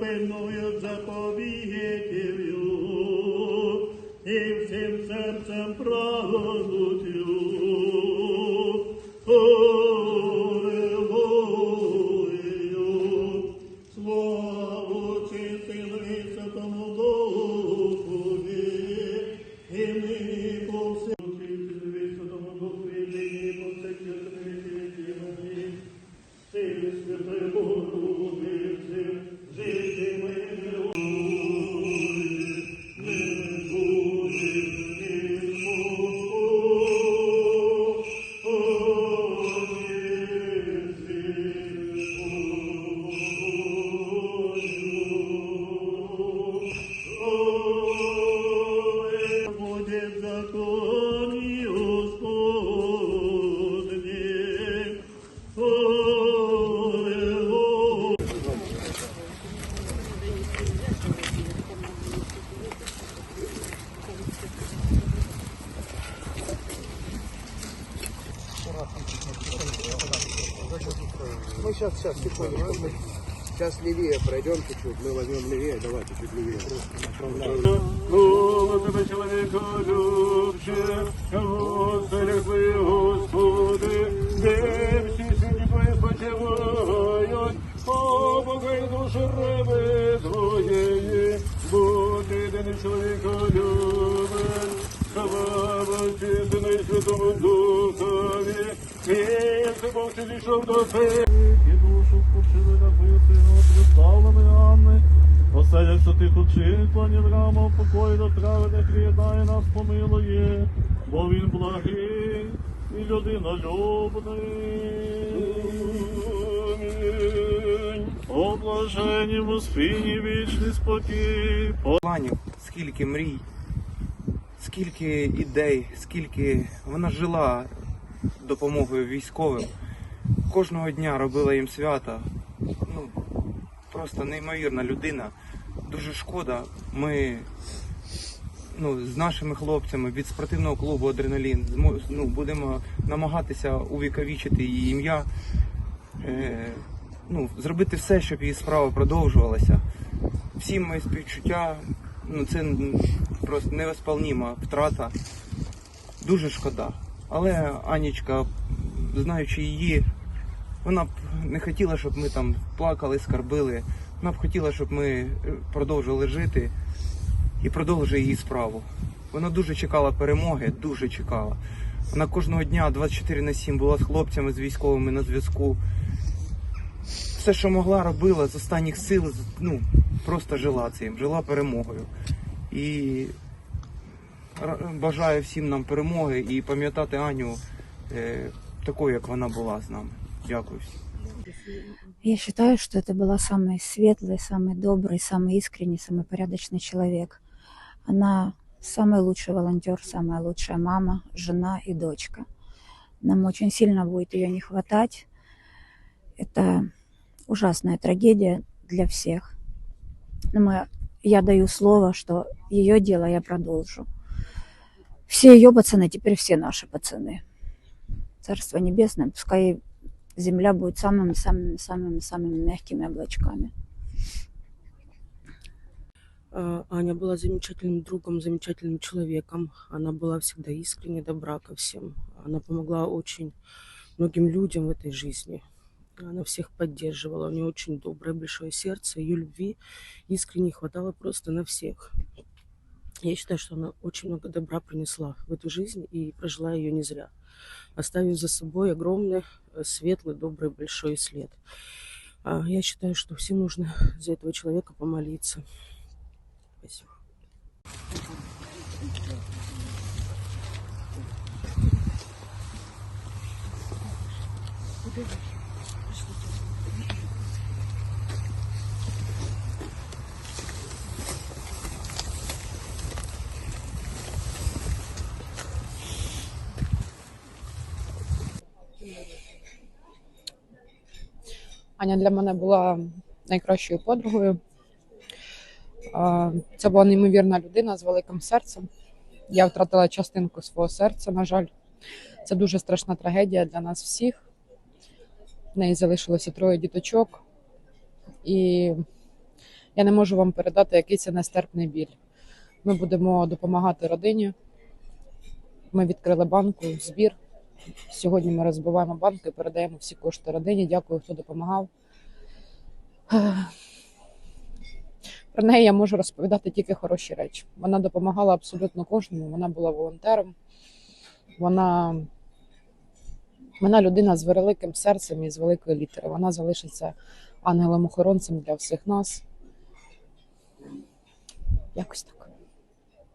пильнують заповітів, і всім серцем прагнуть. Сейчас, сейчас, секунду. Сейчас левее пройдем чуть-чуть. Мы возьмем левее. Давай чуть-чуть левее. Слава тебе, чоловіко, любче, Господи, твої Господи, де всі святі твої о, Бога і душу раби твоєї, будь єдиний чоловіко любен, слава і Святому Духові, і Бог ти зійшов до тебе. Твою сину, представленої Анни, Оселяться тих учин, планів рама, покой до праведних приєднає нас помилує, бо він благий і людина любний. О блаженні в спині вічний спокій, планів, скільки мрій, скільки ідей, скільки вона жила допомогою військовим. Кожного дня робила їм свята. Просто неймовірна людина. Дуже шкода. Ми ну, з нашими хлопцями від спортивного клубу Адреналін ну, будемо намагатися увіковічити її ім'я. Е, ну, зробити все, щоб її справа продовжувалася. Всі мої співчуття, ну це просто невосполніма втрата. Дуже шкода. Але Анічка, знаючи її, вона б не хотіла, щоб ми там плакали, скарбили. Вона б хотіла, щоб ми е, продовжили жити і продовжили її справу. Вона дуже чекала перемоги, дуже чекала. Вона кожного дня 24 на 7 була з хлопцями, з військовими на зв'язку. Все, що могла, робила з останніх сил, ну, просто жила цим, жила перемогою. І бажаю всім нам перемоги і пам'ятати Аню е, такою, як вона була з нами. Дякую. Я считаю, что это была самый светлый, самый добрый, самый искренний, самый порядочный человек. Она самый лучший волонтер, самая лучшая мама, жена и дочка. Нам очень сильно будет ее не хватать. Это ужасная трагедия для всех. Но мы, я даю слово, что ее дело я продолжу. Все ее пацаны, теперь все наши пацаны. Царство небесное, пускай земля будет самыми-самыми-самыми-самыми мягкими облачками. А, Аня была замечательным другом, замечательным человеком. Она была всегда искренне добра ко всем. Она помогла очень многим людям в этой жизни. Она всех поддерживала. У нее очень доброе, большое сердце. Ее любви искренне хватало просто на всех. Я считаю, что она очень много добра принесла в эту жизнь и прожила ее не зря, оставив за собой огромный, э, светлый, добрый, большой след. А Я считаю, что всем нужно за этого человека помолиться. Спасибо. Аня для мене була найкращою подругою. Це була неймовірна людина з великим серцем. Я втратила частинку свого серця, на жаль. Це дуже страшна трагедія для нас всіх. В неї залишилося троє діточок. І Я не можу вам передати, який це нестерпний біль. Ми будемо допомагати родині. Ми відкрили банку, збір. Сьогодні ми розбиваємо банки, передаємо всі кошти родині. Дякую, хто допомагав. Про неї я можу розповідати тільки хороші речі. Вона допомагала абсолютно кожному. Вона була волонтером. Вона, вона людина з великим серцем і з великої літери. Вона залишиться ангелом-охоронцем для всіх нас. Якось так.